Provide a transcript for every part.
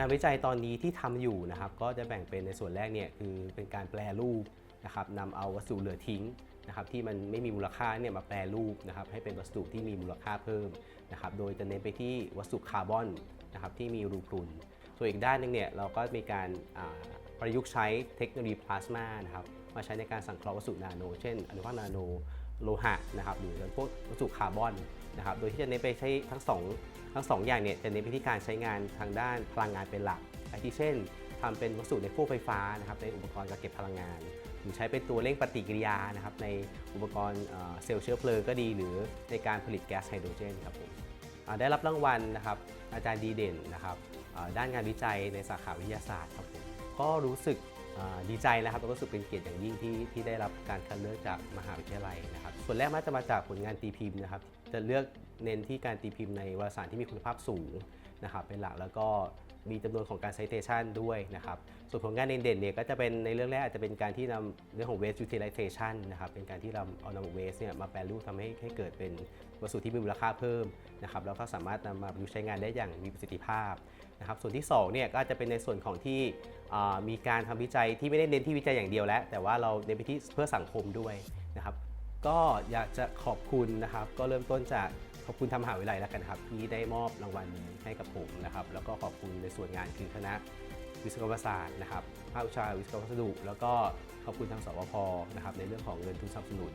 งานวิจัยตอนนี้ที่ทำอยู่นะครับก็จะแบ่งเป็นในส่วนแรกเนี่ยคือเป็นการแปลรูปนะครับนำเอาวัสดุเหลือทิ้งนะครับที่มันไม่มีมูลค่าเนี่ยมาแปลรูปนะครับให้เป็นวัสดุที่มีมูลค่าเพิ่มนะครับโดยจะเน้นไปที่วัสดุคาร์บอนนะครับที่มีรูพรุน ส่วนอีกด้านหนึงเนี่ยเราก็มีการประยุกต์ใช้เทคโนโลยีพลาสมานะครับมาใช้ในการสังเคราะห์วัสดุนาโน เช่นอนุภาคนาโน โลหะนะครับหรือพวกวัสดุคาร์บอนนะครับโดยที่จะเน้นไปใช้ทั้งสองทั้งสองอย่างเนี่ยจะเน้นไปที่การใช้งานทางด้านพลังงานเป็นหลักอาทิเช่นทำเป็นวัสดุในพวกไฟฟ้านะครับในอุปกรณ์กักเก็บพลังงาน หรือใช้เป็นตัวเร่งปฏิกิริยานะครับในอุปกรณ์เซลล์เชื้อเพลิงก็ดี หรือในการผลิตแก๊สไฮโดรเจนครับผมได้รับรางวัลนะครับอาจารย์ดีเด่นนะครับด้านงานวิจัยในสาขาวิทยาศาสตร์ครับผมก็รู้สึก ดีใจนะครับแล้วก็รู้สึกเป็นเกียรติอย่างยิ่งที่ที่ได้รับการคัดเลือกจากมหาวิทยาลัยนะครับ ส่วนแรกมันจะมาจากผลงานตีพิมพ์นะครับจะเลือกเน้นที่การตีพิมพ์ในวารสารที่มีคุณภาพสูงนะครับเป็นหลักแล้วก็ มีจำนวนของการ citation ด้วยนะครับ ส่วนผลงานเด่นๆเนี่ยก็จะเป็นในเรื่องแรกอาจจะเป็นการที่นำเรื่องของ waste utilization นะครับเป็นการที่เราเอานำ waste เนี่ยมาแปลรูปทำให้ให้เกิดเป็นวัสดุที่มีมูลค่าเพิ่มนะครับแล้วก็สามารถนำมาประยุกต์ใช้งานได้อย่างมีประสิทธิภาพนะครับส่วนที่2เนี่ยก็จะเป็นในส่วนของที่มีการทำวิจัยที่ไม่ได้เน้นที่วิจัยอย่างเดียวแล้ว แต่ว่าเราเน้นไปที่เพื่อสังคมด้วยนะครับก็อยากจะขอบคุณนะครับ ก็เริ่มต้นจาก ขอบคุณทางมหาวิทยาลัยแล้วกันครับ ที่ได้มอบรางวัลนี้ให้กับผมนะครับ แล้วก็ขอบคุณในส่วนงานคือคณะวิศวกรรมศาสตร์นะครับภาควิชาวิศวกรรมวัสดุ แล้วก็ขอบคุณทางสวพนะครับในเรื่องของเงินทุนสนับสนุน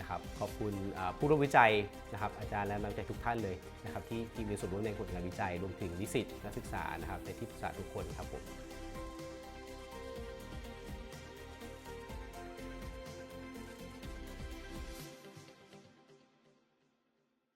นะครับ ขอบคุณผู้ร่วมวิจัยนะครับ อาจารย์และนักวิจัยทุกท่านเลยนะครับที่ที่มีส่วนร่วมในผลงานวิจัยรวมถึงนิสิตนักศึกษานะครับในที่ปรึกษาทุกคนครับผม